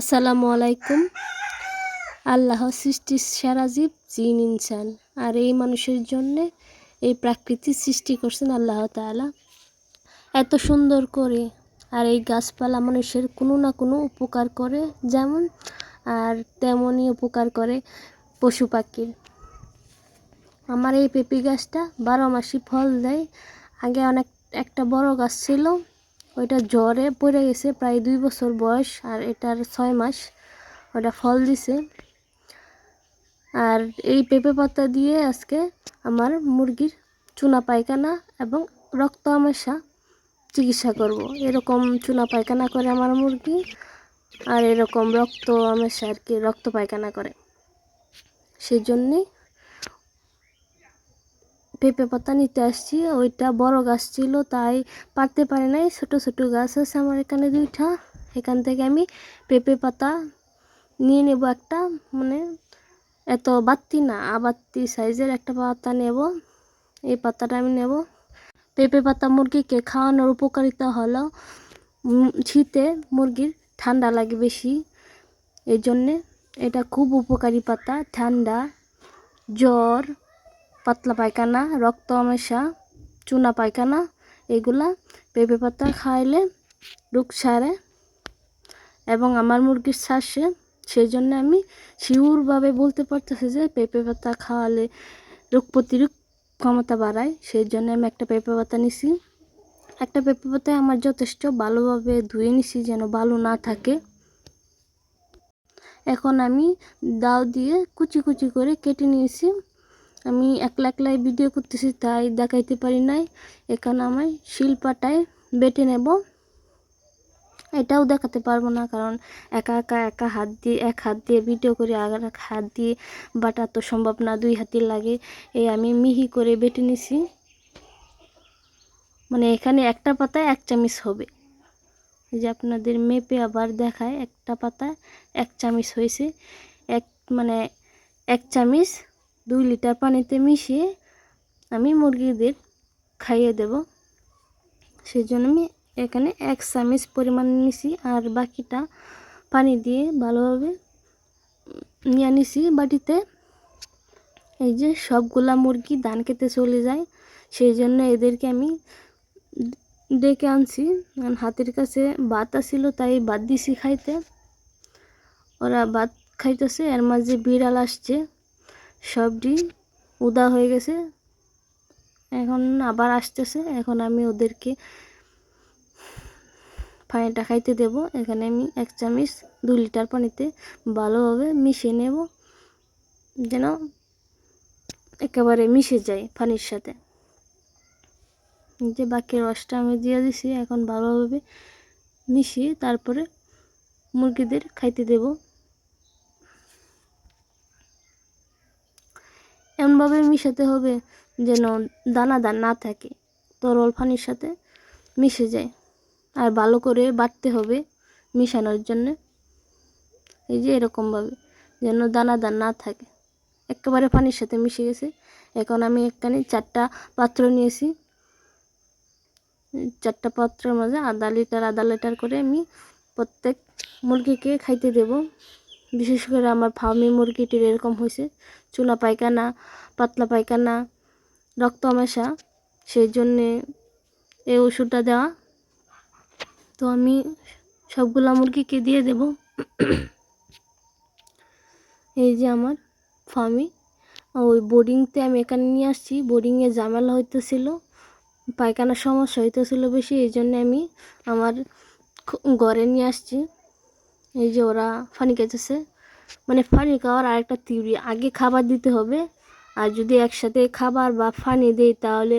আসসালামু আলাইকুম। আল্লাহ সৃষ্টির সারা জীব, জিন, ইনসান। আর এই মানুষের জন্যে এই প্রাকৃতিক সৃষ্টি করছেন আল্লাহ তাআলা। এত সুন্দর করে আর এই গাছপালা মানুষের কোনো না কোনো উপকার করে যেমন, আর তেমনই উপকার করে পশু পাখির। আমার এই পেঁপে গাছটা বারো মাসই ফল দেয়। আগে অনেক, একটা বড় গাছ ছিল ওইটা জ্বরে পড়ে গেছে প্রায় দুই বছর বয়স, আর এটার ছয় মাস ওটা ফল দিছে। আর এই পেঁপে পাতা দিয়ে আজকে আমার মুরগির চুনা পায়খানা এবং রক্ত আমাশা চিকিৎসা করব। এরকম চুনা পায়খানা করে আমার মুরগি, আর এরকম রক্ত আমাশা আর কি রক্ত পায়খানা করে। সেই জন্যে পেঁপে পাতা নিতে আসছি, ওইটা বড় গাছ ছিল, তাই পারতে পারে নাই। ছোট ছোট গাছ আছে আমার এখানে দুইটা। এখান থেকে আমি পেঁপে পাতা নিয়ে নেব একটা মানে এত বাত্তি না আবাত্তি সাইজের একটা পাতা নেব। এই পাতাটা আমি নেব। পেঁপে পাতা মুরগিকে খাওয়ানোর উপকারিতা হলো শীতে মুরগির ঠান্ডা লাগে বেশি। এই জন্যে এটা খুব উপকারী পাতা, ঠান্ডা, জ্বর পাতলা পায়খানা, রক্ত আমাশা চুনা পায়খানা, এগুলা পেঁপে পাতা খাইলে রোগ সারে এবং আমার মুরগির শ্বাসে সেই জন্য আমি শিউরভাবে বলতে পারতেছি যে পেঁপে পাতা খাওয়ালে রোগ প্রতিরোধ ক্ষমতা বাড়ায়। সেই জন্য আমি একটা পেঁপে পাতা নিছি। একটা পেঁপে পাতায় আমার যথেষ্ট ভালোভাবে ধুয়ে নিছি যেন ভালো না থাকে। এখন আমি দাও দিয়ে কুচি কুচি করে কেটে নিয়েছি। আমি একলা একলাই ভিডিও করতেছি, তাই দেখাইতে পারি নাই। এখানে আমি শিলপাটায় বেটে নেব। এটাও দেখাতে পারব না, কারণ একা একা একা হাত দিয়ে, এক হাত দিয়ে ভিডিও করে, আর এক হাত দিয়ে বাটা তো সম্ভব না, দুই হাতে লাগে। এই আমি মিহি করে বেটে নিছি। মানে এখানে একটা পাতায় এক চামচ হবে। এই যে আপনাদের মেপে আবার দেখায়, একটা পাতা এক চামচ হয়েছে। এক মানে এক চামচ দুই লিটার পানিতে মিশিয়ে আমি মুরগিদের খাইয়ে দেব। সেই জন্য আমি এখানে এক চামচ পরিমাণ নিছি আর বাকিটা পানি দিয়ে ভালোভাবে নিয়ে নিছি বাটিতে। এই যে সবগুলা মুরগি ধান খেতে চলে যায় সেই জন্য এদেরকে আমি ডেকে আনছি। হাতের কাছে ভাত আসিল তাই ভাত দিছি খাইতে। ওরা ভাত খাইতেছে, এর মাঝে বিড়াল আসছে। সবটি উদা হয়ে গেছে। এখন আবার আসতেছে। এখন আমি ওদেরকে পানিটা খাইতে দেব। এখানে আমি এক চামচ দু লিটার পানিতে ভালোভাবে মিশিয়ে নেব। যেন একেবারে মিশে যায় পানির সাথে। যে বাকি রসটা আমি দিয়ে দিছি। এখন ভালোভাবে মিশিয়ে তারপরে মুরগিদের খাইতে দেব। এমনভাবে মিশাতে হবে যেন দানাদার না থাকে। তরল পানির সাথে মিশে যায়। আর ভালো করে বাটতে হবে মিশানোর জন্য। এই যে এরকমভাবে যেন দানাদার না থাকে। একেবারে পানির সাথে মিশে গেছে। এখন আমি এখানে চারটা পাত্র নিয়েছি। চারটা পাত্রের মাঝে আধা লিটার আধা লিটার করে আমি প্রত্যেক মুরগিকে খাইতে দেব। বিশেষ করে আমার ফার্মি মুরগিটির এরকম হয়েছে চুনা পায়খানা, পাতলা পায়খানা, রক্ত আমাশা সেই জন্যে এই ওষুধটা দেওয়া। তো আমি সবগুলো মুরগিকে দিয়ে দেব। এই যে আমার ফার্মি ওই বোর্ডিংতে আমি এখানে নিয়ে আসছি। বোর্ডিংয়ে ঝামেলা হইতেছিল, পায়খানার সমস্যা হইতেছিল বেশি এই জন্য আমি আমার ঘরে নিয়ে আসছি। এই যে ওরা ফানি খেতেছে মানে ফানি খাওয়ার আরেকটা থিওরি আগে খাবার দিতে হবে, আর যদি একসাথে খাবার বা ফানি দেই তাহলে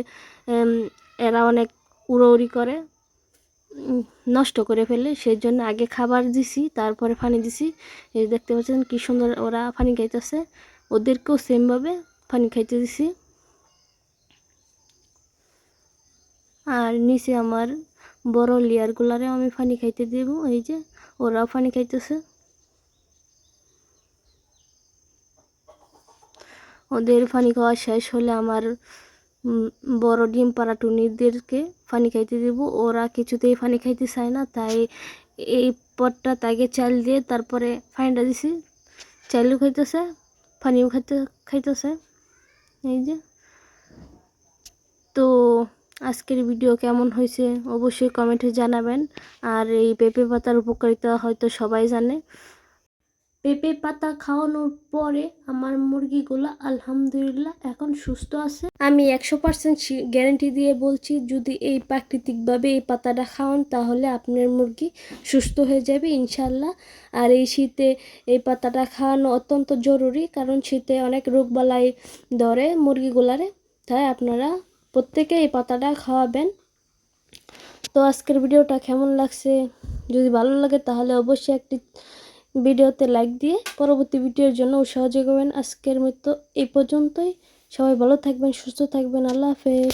এরা অনেক উড়োউড়ি করে নষ্ট করে ফেলে সেই জন্য আগে খাবার দিছি, তারপরে ফানি দিছি। এই দেখতে পাচ্ছেন কি সুন্দর ওরা ফানি খাইতেছে, ওদেরকেও সেমভাবে ফানি খাইতে দিছি। আর নিচে আমার বড় লেয়ারগুলারে আমি পানি খাইতে দেব, এই যে ওরাও পানি খাইতেছে। ওদের পানি খাওয়া শেষ হলে আমার বড় ডিম পাড়া টুনিদেরকে পানি খাইতে দেব। ওরা কিছুতেই পানি খাইতে চায় না, তাই এই পটটা তাকে চাল দিয়ে তারপরে ফাইনটা দিছি। চালও খাইতেছে, পানিও খাইতে, খাইতেছে। এই যে। তো আজকের ভিডিও কেমন হয়েছে অবশ্যই কমেন্টে জানাবেন। আর এই পেঁপে পাতার উপকারিতা হয়তো সবাই জানে। পেঁপে পাতা খাওয়ানোর পরে আমার মুরগিগুলো আলহামদুলিল্লাহ এখন সুস্থ আছে। আমি একশো পার্সেন্ট গ্যারেন্টি দিয়ে বলছি, যদি এই প্রাকৃতিকভাবে এই পাতাটা খাওয়ান, তাহলে আপনার মুরগি সুস্থ হয়ে যাবে ইনশাল্লাহ আর এই শীতে এই পাতাটা খাওয়ানো অত্যন্ত জরুরি, কারণ শীতে অনেক রোগবালাই ধরে মুরগিগুলারে। তাই আপনারা প্রত্যেকে এই পাতাটা খাওয়াবেন। তো আজকের ভিডিওটা কেমন লাগছে? যদি ভালো লাগে তাহলে অবশ্যই একটি ভিডিওতে লাইক দিয়ে পরবর্তী ভিডিওর জন্য উৎসাহ যোগাবেন। আজকের মতো এই পর্যন্তই। সবাই ভালো থাকবেন, সুস্থ থাকবেন। আল্লাহ হাফেজ।